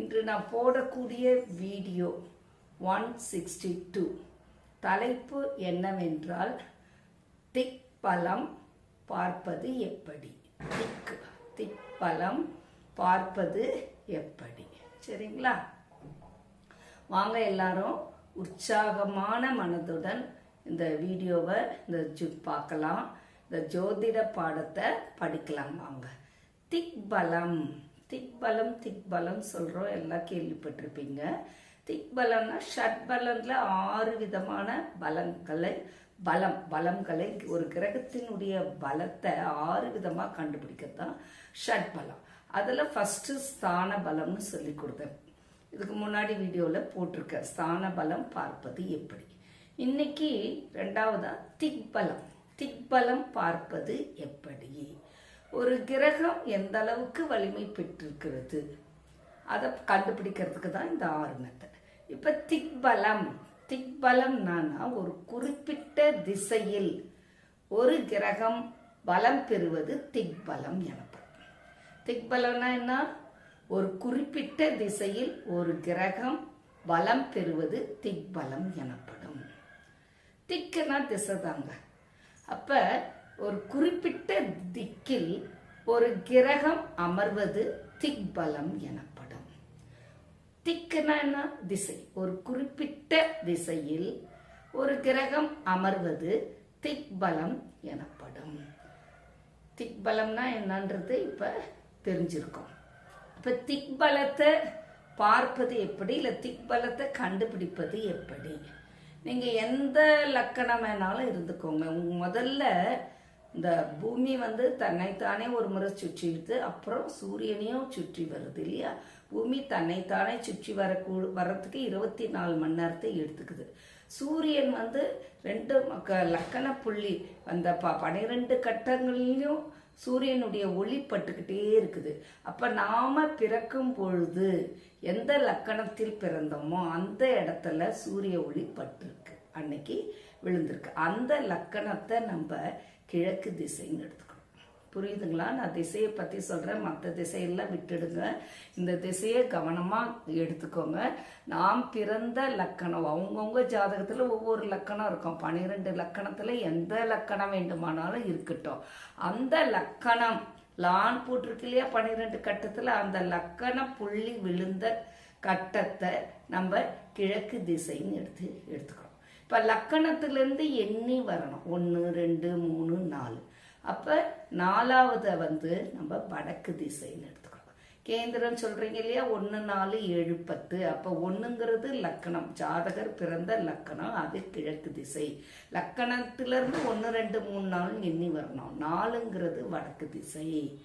இன்று நான் போடக்கூடிய வீடியோ ஒன் சிக்ஸ்டி டூ தலைப்பு என்னவென்றால் திக் பலம் பார்ப்பது எப்படி? திக் திக் பலம் பார்ப்பது எப்படி? சரிங்களா? வாங்க எல்லாரும் உற்சாகமான மனதுடன் இந்த வீடியோவை இந்த ஜு பார்க்கலாம். இந்த ஜோதிட பாடத்தை படிக்கலாம் வாங்க. திக் பலம் திக்பலம் திக்பலம் திக் சொல்கிறோம் எல்லாம் கேள்விப்பட்டிருப்பீங்க. திக் பலம்னா ஆறு விதமான பலங்களை பலம் பலங்களை ஒரு கிரகத்தினுடைய பலத்தை ஆறு விதமாக கண்டுபிடிக்கிறது தான் அதில் ஃபஸ்ட்டு ஸ்தான பலம்னு சொல்லி கொடுத்தேன். இதுக்கு முன்னாடி வீடியோவில் போட்டிருக்கேன். ஸ்தான பலம் பார்ப்பது எப்படி? இன்னைக்கு ரெண்டாவதாக திக்பலம். திக்பலம் பார்ப்பது எப்படி? ஒரு கிரகம் எந்த அளவுக்கு வலிமை பெற்றிருக்கிறது? அதை கண்டுபிடிக்கிறதுக்கு தான் இந்த ஆறு மெத்தட் இப்போ திக்பலம். திக்பலம்னா ஒரு குறிப்பிட்ட திசையில் ஒரு கிரகம் பலம் பெறுவது திக்பலம் எனப்படும். திக்பலம்னா என்ன? ஒரு குறிப்பிட்ட திசையில் ஒரு கிரகம் பலம் பெறுவது திக்பலம் எனப்படும். திக்குனா திசை தாங்க. அப்போ ஒரு குறிப்பிட்ட திக்கில் ஒரு கிரகம் அமர்வது திக் பலம் எனப்படும். திக்குனா என்ன? திசை. ஒரு குறிப்பிட்ட திசையில் ஒரு கிரகம் அமர்வது திக் பலம் எனப்படும். திக் பலம்னா என்னன்றது இப்ப தெரிஞ்சிருக்கோம். இப்ப திக்பலத்தை பார்ப்பது எப்படி? இல்ல திக்பலத்தை கண்டுபிடிப்பது எப்படி? நீங்க எந்த லக்கணம் வேணாலும் இருந்துக்கோங்க. முதல்ல இந்த பூமி வந்து தன்னைத்தானே ஒரு முறை சுற்றிடுது அப்புறம் சூரியனையும் சுற்றி வருது இல்லையா? பூமி தன்னைத்தானே சுற்றி வரக்கூ வர்றதுக்கு இருபத்தி நாலு மணி நேரத்தை எடுத்துக்குது. சூரியன் வந்து ரெண்டு மக்க- லக்கண புள்ளி அந்த ப பனிரெண்டு கட்டங்கள்லையும் சூரியனுடைய ஒளி பட்டுக்கிட்டே இருக்குது. அப்போ நாம் பிறக்கும் பொழுது எந்த லக்கணத்தில் பிறந்தோமோ அந்த இடத்துல சூரிய ஒளி பட்டிருக்கு. அன்னைக்கு விழுந்திருக்கு. அந்த லக்கணத்தை நம்ம கிழக்கு திசைன்னு எடுத்துக்கணும். புரியுதுங்களா? நான் திசையை பற்றி சொல்கிறேன் மற்ற திசையெல்லாம் விட்டுடுங்க. இந்த திசையை கவனமாக எடுத்துக்கோங்க. நாம் பிறந்த லக்கணம் அவங்கவுங்க ஜாதகத்தில் ஒவ்வொரு லக்கணம் இருக்கும். பனிரெண்டு லக்கணத்தில் எந்த லக்கணம் வேண்டுமானாலும் இருக்கட்டும். அந்த லக்கணம் லான் போட்டிருக்கு இல்லையா? பன்னிரெண்டு கட்டத்தில் அந்த லக்கண புள்ளி விழுந்த கட்டத்தை நம்ம கிழக்கு திசைன்னு எடுத்து எடுத்துக்கிறோம் இப்ப லக்கணத்திலிருந்து எண்ணி வரணும். ஒன்று ரெண்டு மூணு நாலு. அப்ப நாலாவதை வந்து நம்ம வடக்கு திசைன்னு எடுத்துக்கிறோம் கேந்திரம் சொல்றீங்க இல்லையா? ஒன்று நாலு ஏழு பத்து. அப்போ ஒன்றுங்கிறது லக்கணம். ஜாதகர் பிறந்த லக்கணம் அது கிழக்கு திசை. லக்கணத்திலிருந்து ஒன்று ரெண்டு மூணு நாலு எண்ணி வரணும். நாலுங்கிறது வடக்கு திசை.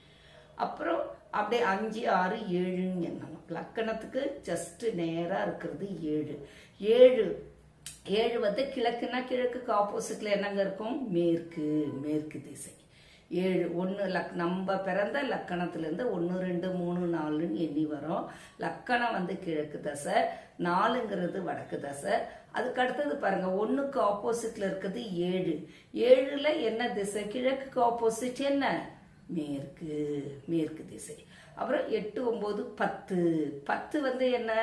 அப்புறம் அப்படியே அஞ்சு ஆறு ஏழுன்னு எண்ணணும். லக்கணத்துக்கு ஜஸ்ட் நேராக இருக்கிறது ஏழு. ஏழு ஏழு வந்து கிழக்குன்னா கிழக்குக்கு ஆப்போசிட்ல என்னங்க இருக்கும்? மேற்கு மேற்கு திசை. ஏழு ஒன்று லக் நம்ம பிறந்த லக்கணத்துலேருந்து ஒன்று ரெண்டு மூணு நாலுன்னு எண்ணி வரும். லக்கணம் வந்து கிழக்கு தசை நாலுங்கிறது வடக்கு தசை. அதுக்கு அடுத்தது பாருங்க ஒன்றுக்கு ஆப்போசிட்ல இருக்கிறது ஏழு. ஏழுல என்ன திசை? கிழக்குக்கு ஆப்போசிட் என்ன? மேற்கு மேற்கு திசை. அப்புறம் எட்டு ஒம்பது பத்து. பத்து வந்து என்ன?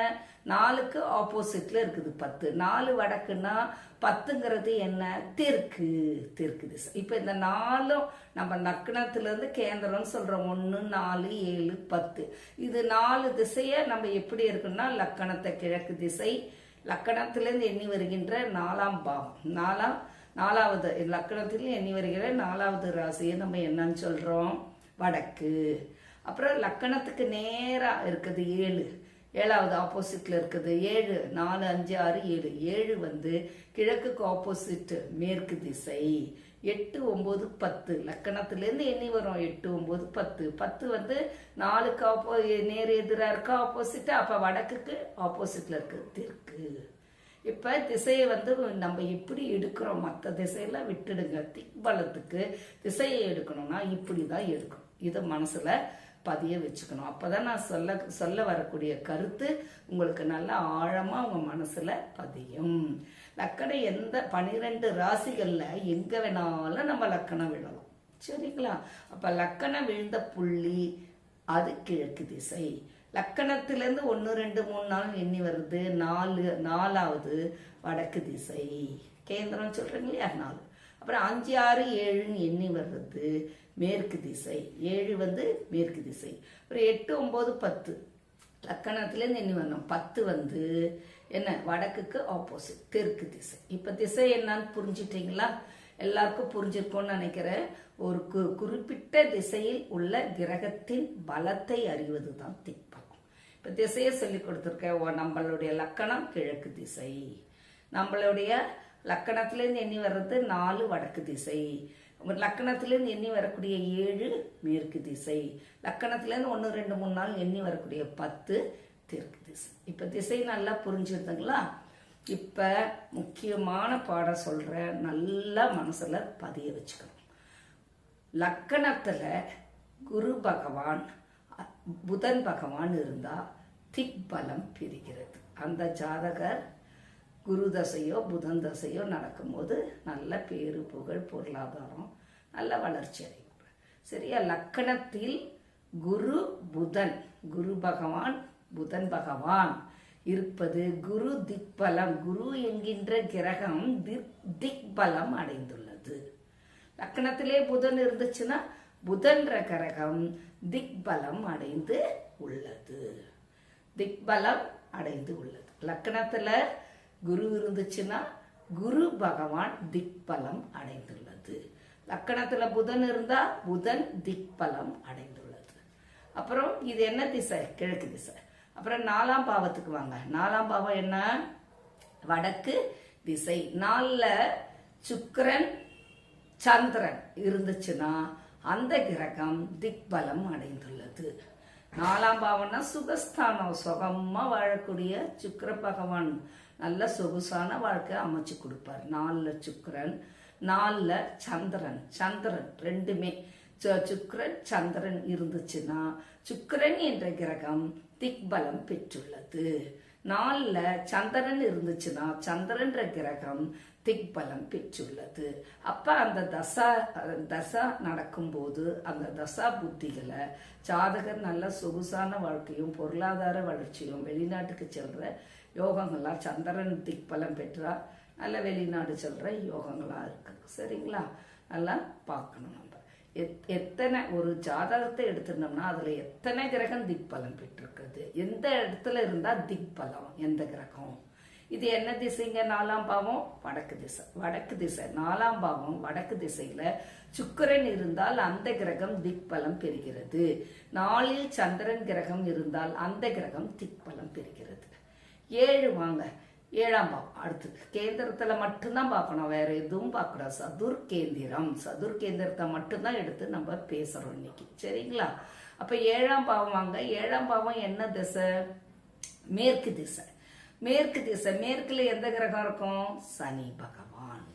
நாலுக்கு ஆப்போசிட்ல இருக்குது பத்து. நாலு வடக்குன்னா பத்துங்கிறது என்ன? தெற்கு. தெற்கு திசை. இப்போ இந்த நாலும் நம்ம நக்கணத்துலேருந்து கேந்திரம்னு சொல்றோம். ஒன்று நாலு ஏழு பத்து. இது நாலு திசையை நம்ம எப்படி இருக்குன்னா லக்கணத்தை கிழக்கு திசை லக்கணத்திலிருந்து எண்ணி வருகின்ற நாலாம் பாவம். நாலாம் நாலாவது லக்கணத்திலும் எண்ணி வருகிற நாலாவது ராசியை நம்ம என்னன்னு சொல்றோம்? வடக்கு. அப்புறம் லக்கணத்துக்கு நேராக இருக்குது ஏழு. ஏழாவது ஆப்போசிட்ல இருக்குது ஏழு நாலு அஞ்சு ஆறு ஏழு. ஏழு வந்து கிழக்குக்கு ஆப்போசிட் மேற்கு திசை. எட்டு ஒம்பது பத்து. லக்கணத்துலேருந்து எண்ணி வரும். எட்டு ஒம்பது பத்து. பத்து வந்து நாலுக்கு ஆப்போ நேர் எதிராக இருக்கா ஆப்போசிட்டு அப்போ வடக்குக்கு ஆப்போசிட்டில் இருக்கு. தெற்கு. இப்போ திசையை வந்து நம்ம எப்படி எடுக்கிறோம். மற்ற திசையெல்லாம் விட்டுடுங்க. திக்பலத்துக்கு திசையை எடுக்கணும்னா இப்படி தான் எடுக்கணும் இதை மனசில் பதிய வச்சுக்கணும். அப்பதான் நான் சொல்ல சொல்ல வரக்கூடிய கருத்து உங்களுக்கு நல்லா ஆழமாக உங்கள் மனசில் பதியும். லக்கணம் எந்த பனிரெண்டு ராசிகளில் எங்கே வேணாலும் நம்ம லக்கணம் விடலாம். சரிங்களா? அப்போ லக்கணம் விழுந்த புள்ளி அது கிழக்கு திசை. லக்கணத்திலேருந்து ஒன்று ரெண்டு மூணு நாள் எண்ணி வருது. நாலு நாலாவது வடக்கு திசை. கேந்திரம் சொல்கிறீங்க இல்லையா? நாலு. அப்புறம் அஞ்சு ஆறு ஏழுன்னு எண்ணி வர்றது மேற்கு திசை. ஏழு வந்து மேற்கு திசை. அப்புறம் எட்டு ஒம்பது பத்து. லக்கணத்துலேருந்து எண்ணி வரணும்? பத்து வந்து என்ன? வடக்குக்கு ஆப்போசிட் தெற்கு திசை. இப்போ திசை என்னன்னு புரிஞ்சிட்டீங்களா? எல்லாருக்கும் புரிஞ்சிருக்கோம்னு நினைக்கிறேன். ஒரு கு குறிப்பிட்ட திசையில் உள்ள கிரகத்தின் பலத்தை அறிவது தான் திக்பலம் இப்போ திசையை சொல்லி கொடுத்துருக்கேன். ஓ, நம்மளுடைய லக்கணம் கிழக்கு திசை. நம்மளுடைய லக்கணத்திலேருந்து எண்ணி வர்றது நாலு வடக்கு திசை. லக்கணத்திலேருந்து எண்ணி வரக்கூடிய ஏழு மேற்கு திசை. லக்கணத்திலேருந்து ஒன்று ரெண்டு மூணு நாள் எண்ணி வரக்கூடிய பத்து தெற்கு திசை. இப்போ திசை நல்லா புரிஞ்சுருதுங்களா இப்போ முக்கியமான பாடம் சொல்கிற நல்லா மனசில் பதிய வச்சுக்கணும். லக்கணத்தில் குரு பகவான் புதன் பகவான் இருந்தா திக்பலம் பெறுகிறது. அந்த ஜாதகர் குரு தசையோ புதன் தசையோ நடக்கும்போது நல்ல பேரு புகழ் பொருளாதாரம் நல்ல வளர்ச்சி அடையும். சரியா? லக்கணத்தில் குரு புதன். குரு பகவான் புதன் பகவான். இருப்பது குரு திக்பலம். குரு என்கின்ற கிரகம் திக் திக்பலம் அடைந்துள்ளது. லக்கணத்திலே புதன் இருந்துச்சுன்னா புதன்ற கிரகம் திக்பலம் அடைந்து உள்ளது. திக்பலம் அடைந்து உள்ளது. லக்கணத்துல குரு இருந்துச்சுன்னா குரு பகவான் திக்பலம் அடைந்துள்ளது. லக்கணத்துல புதன் இருந்தா புதன் திக்பலம் அடைந்துள்ளது. அப்புறம் இது என்ன திசை? கிழக்கு திசை. அப்புறம் நாலாம் பாவத்துக்கு வாங்க. நாலாம் பாவம் என்ன? வடக்கு திசை. நாலில் சுக்கரன் சந்திரன் இருந்துச்சுன்னா அந்த கிரகம் திக்பலம் அடைந்துள்ளது. நாலாம் பாவம்னா சுகஸ்தானம் சுகமா வாழக்கூடிய சுக்கர பகவான். நல்ல சொகுசான வாழ்க்கை அமைச்சு கொடுப்பார். நாலுல சுக்கரன் நாலுல சந்திரன். சந்திரன் ரெண்டுமே. சுக்கரன் சந்திரன் இருந்துச்சுன்னா சுக்கரன் என்ற கிரகம் திக்பலம் பெற்றுள்ளது. நாலுல சந்திரன் இருந்துச்சுன்னா சந்திரன்ற கிரகம் திக்பலம் பெற்றுள்ளது. அப்ப அந்த தசா தசா நடக்கும்போது அந்த தசா புத்திகளை ஜாதகர் நல்ல சொகுசான வாழ்க்கையும் பொருளாதார வளர்ச்சியும் வெளிநாட்டுக்கு செல்ற யோகங்களாக சந்திரன் திக்பலம் பெற்றா நல்ல வெளிநாடு செல்ற யோகங்களா இருக்கு. சரிங்களா? நல்லா பார்க்கணும் நம்ம. எத்- எத்தனை ஒரு ஜாதகத்தை எடுத்துட்டோம்னா அதுல எத்தனை கிரகம் திக்பலம் பெற்றிருக்குது? எந்த இடத்துல இருந்தா திக்பலம்? எந்த கிரகம்? இது என்ன திசைங்க? நாலாம் பாவம் வடக்கு திசை. வடக்கு திசை. நாலாம் பாவம் வடக்கு திசையில சுக்கிரன் இருந்தால் அந்த கிரகம் திக்பலம் பெறுகிறது. நாளில் சந்திரன் கிரகம் இருந்தால் அந்த கிரகம் திக்பலம் பெறுகிறது. ஏழு வாங்க. ஏழாம் பாவம். அடுத்தது கேந்திரத்தில் மட்டும்தான் பார்க்கணும். வேற எதுவும் பார்க்கக்கூடாது. சதுர் கேந்திரம். சதுர் கேந்திரத்தை மட்டும்தான் எடுத்து நம்ம பேசுறோம் இன்னைக்கு. சரிங்களா? அப்ப ஏழாம் பாவம் வாங்க. ஏழாம் பாவம் என்ன திசை? மேற்கு திசை. மேற்கு திசை. மேற்குல எந்த கிரகம் இருக்கும்? சனி பகவான்.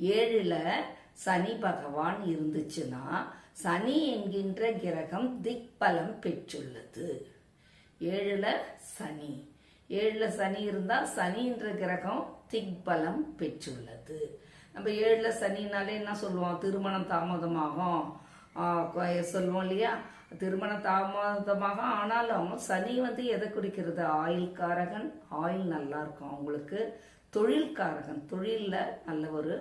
ஏழுல சனி பகவான் இருந்துச்சுன்னா சனி என்கின்ற கிரகம் திக்பலம் பெற்றுள்ளது. ஏழுல சனி. ஏழுல சனி இருந்தால் சனின்ற கிரகம் திக்பலம் பெற்றுள்ளது. நம்ம ஏழுல சனினாலே என்ன சொல்லுவோம்? திருமணம் தாமதமாகும். சொல்லுவோம் இல்லையா? திருமணம் தாமதமாக ஆனாலும் சனி வந்து எதை குறிக்கிறது? ஆயுள்காரகன் ஆயில் நல்லா இருக்கும். அவங்களுக்கு தொழில்காரகன் தொழிலில் நல்ல ஒரு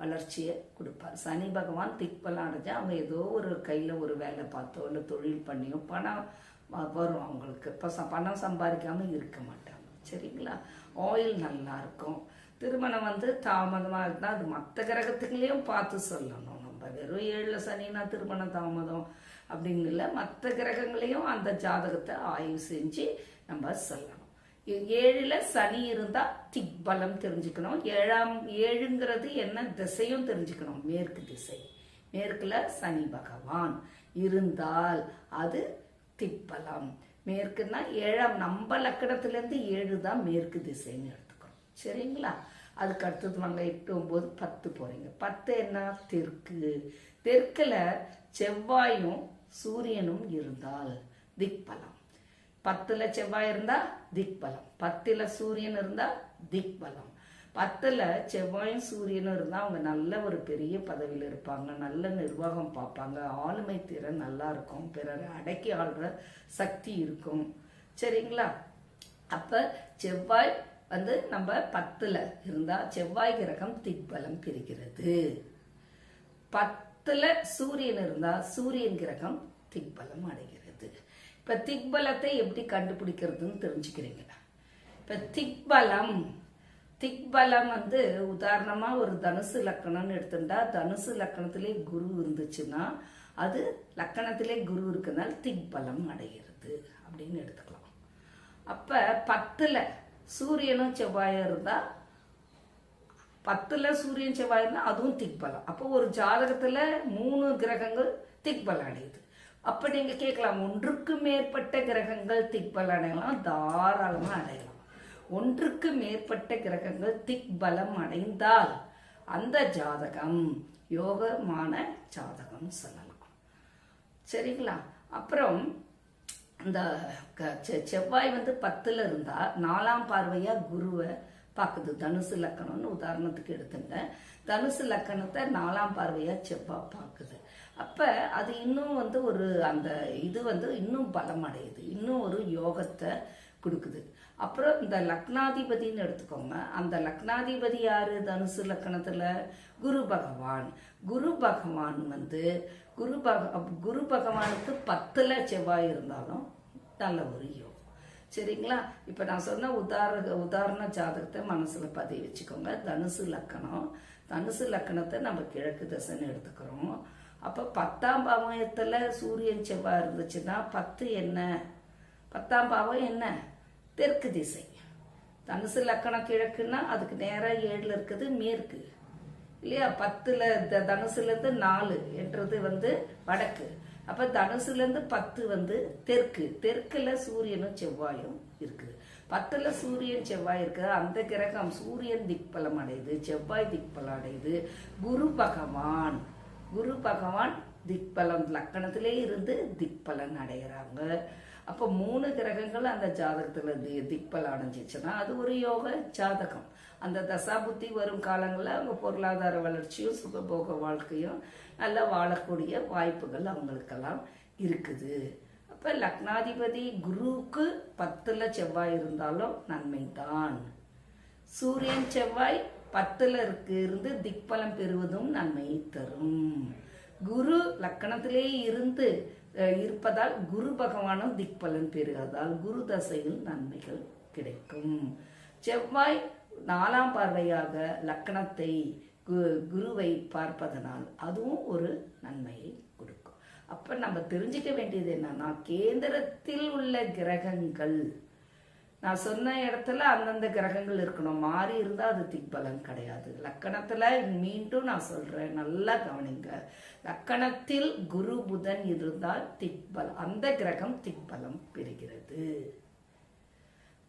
வளர்ச்சியை கொடுப்பார். சனி பகவான் திக்பலம் அடைஞ்சா அவங்க ஏதோ ஒரு கையில் ஒரு வேலை பார்த்தோ இல்லை தொழில் பண்ணியோ பணம் வரும் அவங்களுக்கு. இப்போ பணம் சம்பாதிக்காமல் இருக்க மாட்டாங்க. சரிங்களா? ஆயில் நல்லா இருக்கும் திருமணம் வந்து தாமதமாக இருந்தால் அது மற்ற கிரகத்துக்குள்ளேயும் பார்த்து சொல்லணும். நம்ம வெறும் ஏழில் சனினா திருமணம் தாமதம் அப்படின்னு இல்லை மற்ற கிரகங்களையும் அந்த ஜாதகத்தை ஆய்வு செஞ்சு நம்ம சொல்லணும். ஏ- சனி சனி திக் பலம் தெரிஞ்சுக்கணும். ஏழாம் ஏழுங்கிறது என்ன திசையும் தெரிஞ்சுக்கணும். மேற்கு திசை. மேற்குல சனி பகவான் இருந்தால் அது திப்பலம் மேற்குன்னா ஏழாம் நம்ம லக்கணத்திலேருந்து ஏழு தான் மேற்கு திசைன்னு எடுத்துக்கிறோம். சரிங்களா? அதுக்கு அடுத்தது வாங்க எட்டு ஒம்பது பத்து போகிறீங்க பத்து என்ன? தெற்கு. தெற்கில் செவ்வாயும் சூரியனும் இருந்தால் திக்பலம். பத்தில் செவ்வாய் இருந்தால் திக்பலம். பத்தில் சூரியன் இருந்தால் திக்பலம். பத்தில் செவ்வாயும் சூரியனும் இருந்தால் அவங்க நல்ல ஒரு பெரிய பதவியில் இருப்பாங்க. நல்ல நிர்வாகம் பார்ப்பாங்க. ஆளுமை திறன் நல்லா இருக்கும். பிறரை அடக்கி ஆள்ற சக்தி இருக்கும். சரிங்களா? அப்போ செவ்வாய் வந்து நம்ம பத்தில் இருந்தால் செவ்வாய் கிரகம் திக்பலம் பிரிக்கிறது பத்தில் சூரியன் இருந்தால் சூரியன் கிரகம் திக்பலம் அடைகிறது. இப்போ திக்பலத்தை எப்படி கண்டுபிடிக்கிறதுன்னு தெரிஞ்சுக்கிறீங்க இப்போ திக்பலம் திக்பலம் வந்து உதாரணமா ஒரு தனுசு லக்கணம்னு எடுத்துட்டா தனுசு லக்கணத்திலே குரு இருந்துச்சுன்னா அது லக்கணத்திலே குரு இருக்கனால திக்பலம் அடைகிறது அப்படின்னு எடுத்துக்கலாம். அப்ப பத்துல சூரியனும் செவ்வாயும் இருந்தா பத்துல சூரியன் செவ்வாய் இருந்தா அதுவும் திக்பலம். அப்போ ஒரு ஜாதகத்துல மூணு கிரகங்கள் திக்பலம் அடையுது. அப்ப நீங்க கேட்கலாம் ஒன்றுக்கு மேற்பட்ட கிரகங்கள் திக்பலம் அடையலாம் தாராளமா அடையலாம். ஒன்றுக்கு மேற்பட்ட கிரகங்கள் திக் பலம் அடைந்தால் அந்த ஜாதகம் யோகமான ஜாதகம் சொல்லலாம். சரிங்களா? அப்புறம் இந்த க- செ- செவ்வாய் வந்து பத்துல இருந்தா நாலாம் பார்வையா குருவை பார்க்குது. தனுசு லக்கணம்னு உதாரணத்துக்கு எடுத்துங்க. தனுசு லக்கணத்தை நாலாம் பார்வையா செவ்வாய் பார்க்குது. அப்ப அது இன்னும் வந்து ஒரு அந்த இது வந்து இன்னும் பலம் அடையுது. இன்னும் ஒரு யோகத்தை கொடுக்குது. அப்புறம் இந்த லக்னாதிபதின்னு எடுத்துக்கோங்க. அந்த லக்னாதிபதி யாரு? தனுசு லக்கணத்துல குரு பகவான். குரு பகவான் வந்து குரு பக குரு பகவானுக்கு பத்துல செவ்வாய் இருந்தாலும் நல்ல ஒரு யோகம். சரிங்களா? இப்போ நான் சொன்ன உதாரண உதாரண ஜாதகத்தை மனசுல பதிவு வச்சுக்கோங்க. தனுசு லக்கணம் தனுசு லக்கணத்தை நம்ம கிழக்கு தசைன்னு எடுத்துக்கிறோம். அப்போ பத்தாம் பாவயத்துல சூரியன் செவ்வாய் இருந்துச்சுன்னா பத்து என்ன? பத்தாம் பாவம் என்ன? தெற்கு திசை. தனுசு லக்கணம் கிழக்குன்னா அதுக்கு நேராக ஏழில் இருக்குது மேற்கு. இல்லையா? பத்தில் த- தனுசுலேருந்து நாலு என்றது வந்து வடக்கு. அப்போ தனுசுலேருந்து பத்து வந்து தெற்கு. தெற்கில் சூரியனும் செவ்வாயும் இருக்குது. பத்தில் சூரியன் செவ்வாய் இருக்குது. அந்த கிரகம் சூரியன் திக்பலம் அடையுது செவ்வாய் திக்பலம் அடையுது. குரு பகவான். குரு பகவான் திக்பலம். லக்கணத்திலே இருந்து திக்பலன் அடைகிறாங்க. அப்போ மூணு கிரகங்கள் அந்த ஜாதகத்தில் தி திக்பலம் அடைஞ்சிச்சுன்னா அது ஒரு யோக ஜாதகம். அந்த தசாபுத்தி வரும் காலங்களில் அவங்க பொருளாதார வளர்ச்சியும் சுகபோக வாழ்க்கையும் நல்லா வாழக்கூடிய வாய்ப்புகள் அவங்களுக்கெல்லாம் இருக்குது. அப்போ லக்னாதிபதி குருவுக்கு பத்தில் செவ்வாய் இருந்தாலும் நன்மை தான். சூரியன் செவ்வாய் பத்தில் இருக்கு இருந்து திக்பலம் பெறுவதும் நன்மை தரும். குரு லக்கணத்திலே இருந்து இருப்பதால் குரு பகவானும் திக்பலன் பெறுவதால் குரு தசையில் நன்மைகள் கிடைக்கும். செவ்வாய் நாலாம் பார்வையாக லக்கணத்தை கு- குருவை பார்ப்பதனால் அதுவும் ஒரு நன்மையை கொடுக்கும். அப்ப நம்ம தெரிஞ்சுக்க வேண்டியது என்னன்னா கேந்திரத்தில் உள்ள கிரகங்கள் நான் சொன்ன இடத்துல அந்தந்த கிரகங்கள் இருக்கணும். மாறி இருந்தால் அது திக்பலம் கிடையாது. லக்கணத்துல மீண்டும் நான் சொல்றேன் நல்லா கவனிங்க. லக்கணத்தில் குரு புதன் இருந்தால் திக்பலம் அந்த கிரகம் திக்பலம் பெறுகிறது.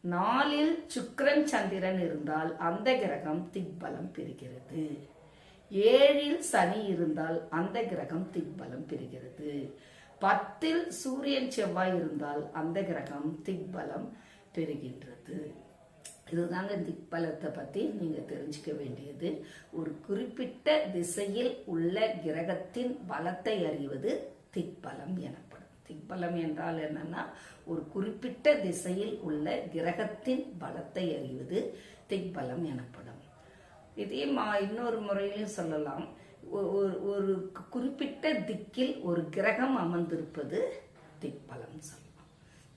நாலில் சுக்கரன் சந்திரன் இருந்தால் அந்த கிரகம் திக்பலம் பெறுகிறது. ஏழில் சனி இருந்தால் அந்த கிரகம் திக்பலம் பெறுகிறது. பத்தில் சூரியன் செவ்வாய் இருந்தால் அந்த கிரகம் திக்பலம் பெறுகின்றது இதுதாங்க திக்பலத்தை பத்தி நீங்க தெரிஞ்சுக்க வேண்டியது. ஒரு குறிப்பிட்ட திசையில் உள்ள கிரகத்தின் பலத்தை அறிவது திக்பலம் எனப்படும். திக்பலம் என்றால் என்னன்னா ஒரு குறிப்பிட்ட திசையில் உள்ள கிரகத்தின் பலத்தை அறிவது திக்பலம் எனப்படும். இதே மா இன்னொரு முறையிலும் சொல்லலாம். ஒ- ஒரு ஒரு குறிப்பிட்ட திக்கில் ஒரு கிரகம் அமர்ந்திருப்பது திக்பலம் சொல்லலாம்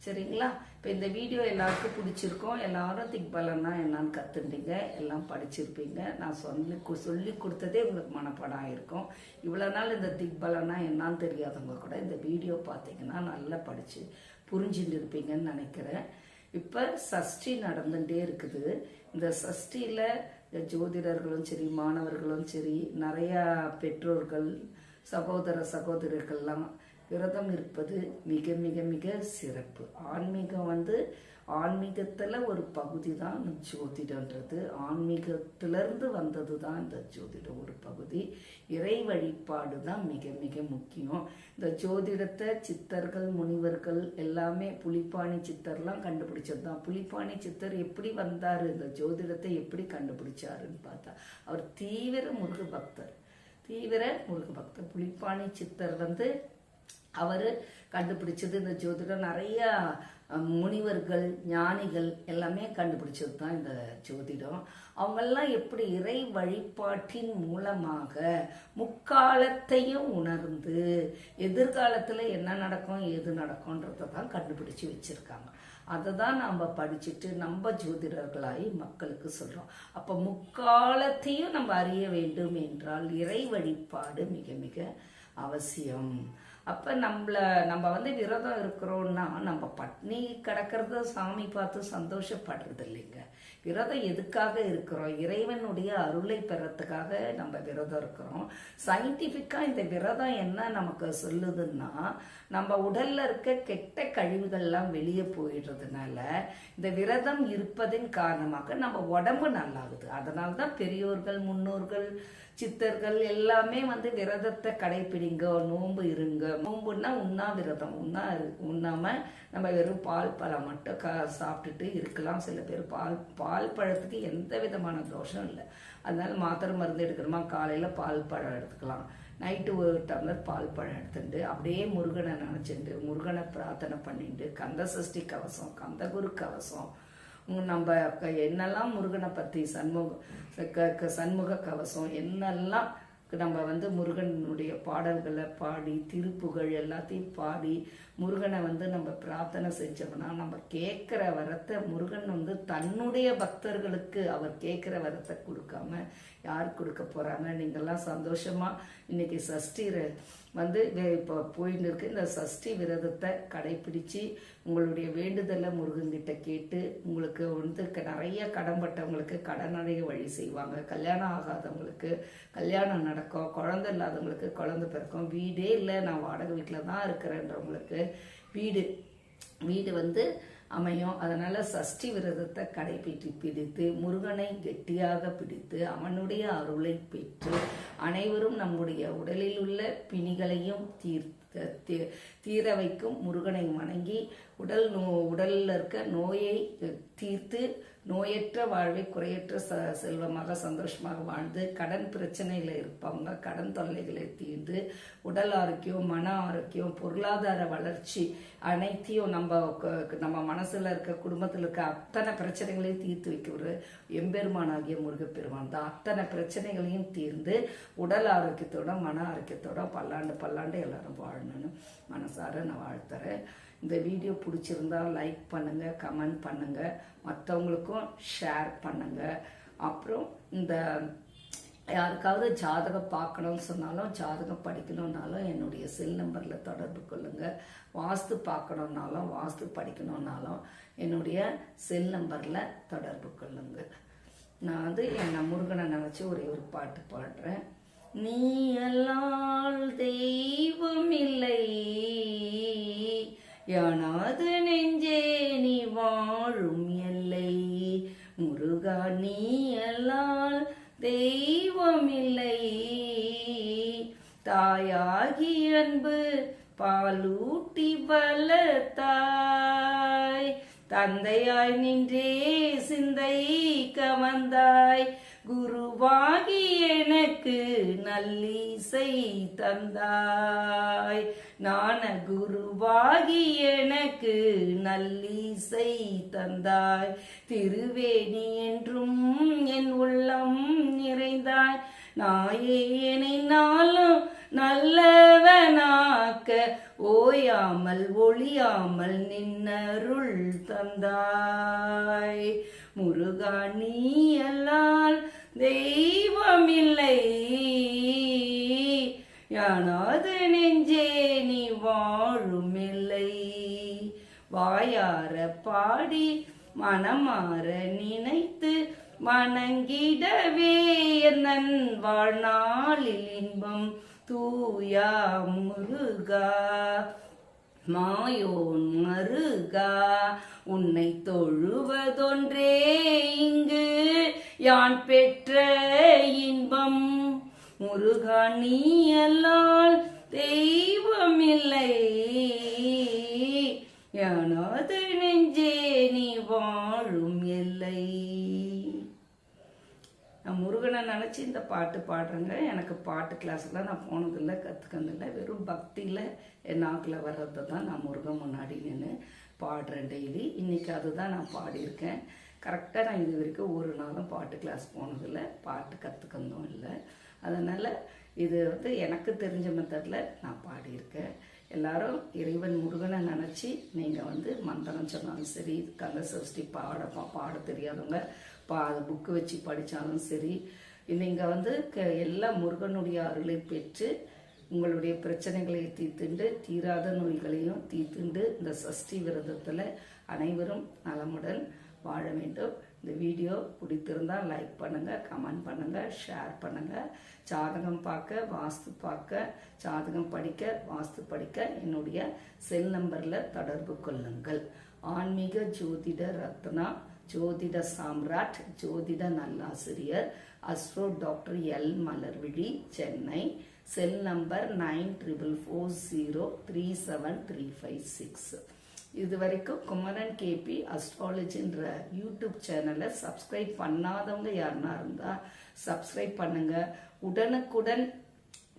சரிங்களா? இப்போ இந்த வீடியோ எல்லாருக்கும் பிடிச்சிருக்கோம். எல்லாரும் திக்பலன்னா என்னன்னு கத்துட்டீங்க எல்லாம் படிச்சிருப்பீங்க. நான் சொல்லி கு- சொல்லி கொடுத்ததே உங்களுக்கு மனப்பாடம் ஆயிருக்கும். இவ்வளோ நாள் இந்த திக்பலன்னா என்னன்னு தெரியாதவங்க கூட இந்த வீடியோ பார்த்தீங்கன்னா நல்லா படித்து புரிஞ்சுட்டு இருப்பீங்கன்னு நினைக்கிறேன். இப்போ சஷ்டி நடந்துகிட்டே இருக்குது. இந்த சஷ்டியில் ஜோதிடர்களும் சரி மாணவர்களும் சரி நிறையா பெற்றோர்கள் சகோதர சகோதரிகள்லாம் விரதம் இருப்பது மிக மிக மிக சிறப்பு. ஆன்மீகம் வந்து ஆன்மீகத்தில் ஒரு பகுதி தான் இந்த ஜோதிடன்றது ஆன்மீகத்திலிருந்து வந்தது தான் இந்த ஜோதிடம் ஒரு பகுதி. இறை வழிபாடு தான் மிக மிக முக்கியம். இந்த ஜோதிடத்தை சித்தர்கள் முனிவர்கள் எல்லாமே புலிப்பாணி சித்தர்லாம் கண்டுபிடிச்சது தான் புலிப்பாணி சித்தர் எப்படி வந்தார்? இந்த ஜோதிடத்தை எப்படி கண்டுபிடிச்சாருன்னு பார்த்தா அவர் தீவிர முருக பக்தர் தீவிர முருக பக்தர் புலிப்பாணி சித்தர் வந்து அவர் கண்டுபிடிச்சது இந்த ஜோதிடம். நிறைய முனிவர்கள் ஞானிகள் எல்லாமே கண்டுபிடிச்சது தான் இந்த ஜோதிடம். அவங்கெல்லாம் எப்படி இறை வழிபாட்டின் மூலமாக முக்காலத்தையும் உணர்ந்து எதிர்காலத்தில் என்ன நடக்கும் எது நடக்கும்ன்றதை தான் கண்டுபிடிச்சு வச்சுருக்காங்க. அதை தான் நாம் படிச்சுட்டு நம்ம ஜோதிடர்களாகி மக்களுக்கு சொல்கிறோம் அப்போ முக்காலத்தையும் நம்ம அறிய வேண்டும் என்றால் இறை வழிபாடு மிக மிக அவசியம். அப்போ நம்மள நம்ம வந்து விரதம் இருக்கிறோன்னா நம்ம பட்னி கிடக்கிறத சாமி பார்த்து சந்தோஷப்படுறது இல்லைங்க விரதம் எதுக்காக இருக்கிறோம்? இறைவனுடைய அருளை பெறத்துக்காக நம்ம விரதம் இருக்கிறோம். சயின்டிஃபிக்காக இந்த விரதம் என்ன நமக்கு சொல்லுதுன்னா நம்ம உடலில் இருக்க கெட்ட கழிவுகள்லாம் வெளியே போயிடுறதுனால இந்த விரதம் இருப்பதின் காரணமாக நம்ம உடம்பு நல்லாகுது. அதனால தான் பெரியோர்கள் முன்னோர்கள் சித்தர்கள் எல்லாமே வந்து விரதத்தை கடைப்பிடிங்க நோன்பு இருங்க. நோன்புன்னா உண்ணா விரதம் உண்ணா உண்ணாம நம்ம வெறும் பால் பழம் மட்டும் க சாப்பிட்டுட்டு இருக்கலாம். சில பேர் பால் பால் பழத்துக்கு எந்த விதமான தோஷம் இல்லை. அதனால மாத்திரை மருந்து எடுக்கணுமா? காலையில் பால் பழம் எடுத்துக்கலாம். நைட்டு ஒரு டம்ளர் பால் பழம் எடுத்துட்டு அப்படியே முருகனை நினச்சிட்டு முருகனை பிரார்த்தனை பண்ணிட்டு கந்த சஷ்டி கவசம் கந்தகுரு கவசம் நம்ம க- என்னெல்லாம் முருகனை பற்றி சண்முக க- க- சண்முக கவசம் என்னெல்லாம் நம்ம வந்து முருகனுடைய பாடல்களை பாடி திருப்புகழ் எல்லாத்தையும் பாடி முருகனை வந்து நம்ம பிரார்த்தனை செஞ்சோம்னா நம்ம கேட்குற வரத்தை முருகன் வந்து தன்னுடைய பக்தர்களுக்கு அவர் கேட்குற வரத்தை கொடுக்காம யார் கொடுக்க போகிறாங்க நீங்கள்லாம் சந்தோஷமாக இன்றைக்கி சஷ்டி வந்து இப்போ போயின்னு இருக்கு. இந்த சஷ்டி விரதத்தை கடைபிடித்து உங்களுடைய வேண்டுதலை முருகன்கிட்ட கேட்டு உங்களுக்கு வந்து க- நிறைய கடன்பட்டவங்களுக்கு கடனடைய வழி செய்வாங்க. கல்யாணம் ஆகாதவங்களுக்கு கல்யாணம் நடக்கும். குழந்தை இல்லாதவங்களுக்கு குழந்தை பிறக்கும். வீடே இல்லை. நான் வாடகை வீட்டில் தான் இருக்கிறேன்றவங்களுக்கு வீடு. வீடு வந்து அமையும். அதனால சஷ்டி விரதத்தை கடைபிடி பிடித்து முருகனை கெட்டியாக பிடித்து அவனுடைய அருளை பெற்று அனைவரும் நம்முடைய உடலில் உள்ள பிணிகளையும் தீர்த்த தீர வைக்கும் முருகனை வணங்கி உடல் நோ உடலில் இருக்க நோயை தீர்த்து நோயற்ற வாழ்வை குறையற்ற ச செல்வமாக சந்தோஷமாக வாழ்ந்து கடன் பிரச்சனையில் இருப்பவங்க கடன் தொல்லைகளை தீர்ந்து உடல் ஆரோக்கியம் மன ஆரோக்கியம் பொருளாதார வளர்ச்சி அனைத்தையும் நம்ம நம்ம மனசில் இருக்க குடும்பத்தில் இருக்க அத்தனை பிரச்சனைகளையும் தீர்த்து வைக்கிற எம்பெருமானாகிய முருகப்பெருமான் தான். அத்தனை பிரச்சனைகளையும் தீர்ந்து உடல் ஆரோக்கியத்தோட மன ஆரோக்கியத்தோட பல்லாண்டு பல்லாண்டு எல்லாரும் வாழணும்னு மனசு மனசார நான் வாழ்த்துறேன். இந்த வீடியோ பிடிச்சிருந்தா லைக் பண்ணுங்க கமெண்ட் பண்ணுங்க. மற்றவங்களுக்கும் ஷேர் பண்ணுங்க. அப்புறம் இந்த யாருக்காவது ஜாதகம் பார்க்கணும்னு சொன்னாலும் ஜாதகம் படிக்கணும்னாலும் என்னுடைய செல் நம்பரில் தொடர்பு கொள்ளுங்க. வாஸ்து பார்க்கணுன்னாலும் வாஸ்து படிக்கணுன்னாலும் என்னுடைய செல் நம்பரில் தொடர்பு கொள்ளுங்க. நான் வந்து என் முருகனை நினச்சி ஒரே ஒரு பாட்டு பாடுறேன். நீ அல்லால் தெய்வம் இல்லை யானாது நெஞ்சே நீ வாழும் எல்லை. முருகா நீ அல்லால் தெய்வம் இல்லை தாயாகி அன்பு பாலூட்டி வளர்த்தாய். தந்தையாய் நின்றே சிந்தை கவந்தாய். குருவாகி எனக்கு நல்லிசை தந்தாய். ஞான குருவாகி எனக்கு நல்லிசை தந்தாய். திருவேணி என்றும் என் உள்ளம் நிறைந்தாய். நாயேனை நாளும் நல்லவனாக்க ஓயாமல் ஒளியாமல் நின்னருள் தந்தாய். முருகா நீ அல்லால் தெய்வமில்லை. யானாது நெஞ்சே நீ வாழும் இல்லை வாயார பாடி மனமாற நினைத்து மணங்கிடவே நன் வாழ்நாளில் இன்பம் தூயா முருகா. மாயோன் மருகா உன்னை தொழுவதொன்றே இங்கு யான் பெற்ற இன்பம். முருகா நீ அல்லால் தெய்வமில்லை. எனது நெஞ்சே நீ வாழும் இல்லை முருகனை நினச்சி இந்த பாட்டு பாடுறேங்க. எனக்கு பாட்டு கிளாஸ்லாம் நான் போனதில்லை கற்றுக்கதில்லை வெறும் பக்தியில் என் நாக்கில் வர்றதை தான் நான் முருகன் முன்னாடி நின்று பாடுறேன் டெய்லி இன்றைக்கி அதுதான் நான் பாடியிருக்கேன். கரெக்டாக நான் இது வரைக்கும் ஒரு நாளும் பாட்டு கிளாஸ் போனதில்லை. பாட்டு கற்றுக்கணும் இல்லை. அதனால் இது வந்து எனக்கு தெரிஞ்ச மெத்தடில் நான் பாடியிருக்கேன். எல்லாரும் இறைவன் முருகனை நினச்சி நீங்கள் வந்து மந்திரம் சொன்னாலும் சரி கந்த சஷ்டி பாட பாட தெரியாதவங்க பா புக்கு வச்சு படித்தாலும் சரி நீங்கள் வந்து க எல்லா முருகனுடைய அருளை பெற்று உங்களுடைய பிரச்சனைகளை தீர்த்துண்டு தீராத நோய்களையும் தீர்த்துண்டு இந்த சஷ்டி விரதத்தில் அனைவரும் நலமுடன் வாழ வேண்டும். இந்த வீடியோ பிடித்திருந்தால் லைக் பண்ணுங்கள் கமெண்ட் பண்ணுங்கள் ஷேர் பண்ணுங்கள் ஜாதகம் பார்க்க வாஸ்து பார்க்க ஜாதகம் படிக்க வாஸ்து படிக்க என்னுடைய செல் நம்பரில் தொடர்பு கொள்ளுங்கள். ஆன்மீக ஜோதிட ரத்னா ஜோதிட சாம்ராட் ஜோதிட நல்லாசிரியர் astro doctor L Malarvizhi Chennai. Cell number nine triple four zero three seven three five six இது வரைக்கும் குமரன் கேபி அஸ்ட்ராலஜின்ற யூடியூப் சேனலை சப்ஸ்கிரைப் பண்ணாதவங்க யாருன்னா இருந்தால் சப்ஸ்கிரைப் பண்ணுங்க. உடனுக்குடன்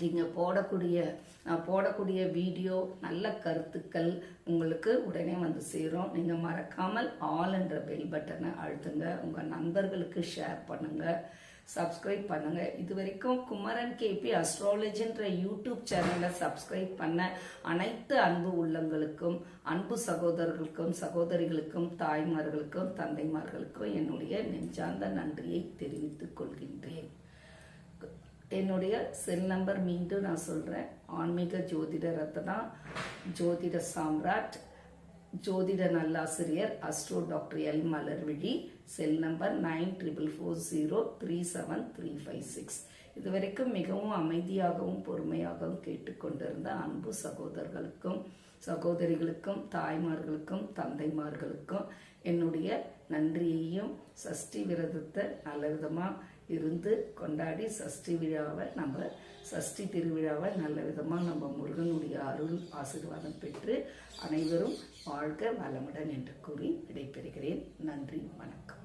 நீங்கள் போடக்கூடிய நான் போடக்கூடிய வீடியோ நல்ல கருத்துக்கள் உங்களுக்கு உடனே வந்து சேரும். நீங்கள் மறக்காமல் ஆல் என்ற பெல் பட்டனை அழுத்துங்க. உங்கள் நண்பர்களுக்கு ஷேர் பண்ணுங்கள் சப்ஸ்கிரைப் பண்ணுங்க. இது வரைக்கும் குமரன் கேபி அஸ்ட்ராலஜின்ற யூடியூப் சேனலை சப்ஸ்கிரைப் பண்ண அனைத்து அன்பு உள்ளங்களுக்கும் அன்பு சகோதரர்களுக்கும் சகோதரிகளுக்கும் தாய்மார்களுக்கும் தந்தைமார்களுக்கும் என்னுடைய நெஞ்சார்ந்த நன்றியை தெரிவித்துக் கொள்கின்றேன். என்னுடைய செல் நம்பர் மீண்டும் நான் சொல்கிறேன் ஆன்மீக ஜோதிட ரத்னா ஜோதிட சாம்ராட் ஜோதிட நல்லாசிரியர் astro doctor L. Malarvizhi cell number nine triple four zero three seven three five six. இதுவரைக்கும் மிகவும் அமைதியாகவும் பொறுமையாகவும் கேட்டுக்கொண்டிருந்த அன்பு சகோதரர்களுக்கும் சகோதரிகளுக்கும் தாய்மார்களுக்கும் தந்தைமார்களுக்கும் என்னுடைய நன்றியையும் சஷ்டி விரதத்தை நல்ல விதமாக இருந்து கொண்டாடி சஷ்டி விழாவை நம்ம சஷ்டி திருவிழாவை நல்ல விதமாக நம்ம முருகனுடைய அருள் ஆசீர்வாதம் பெற்று அனைவரும் வாழ்க வளமுடன் என்று கூறி விடைபெறுகிறேன். நன்றி வணக்கம்.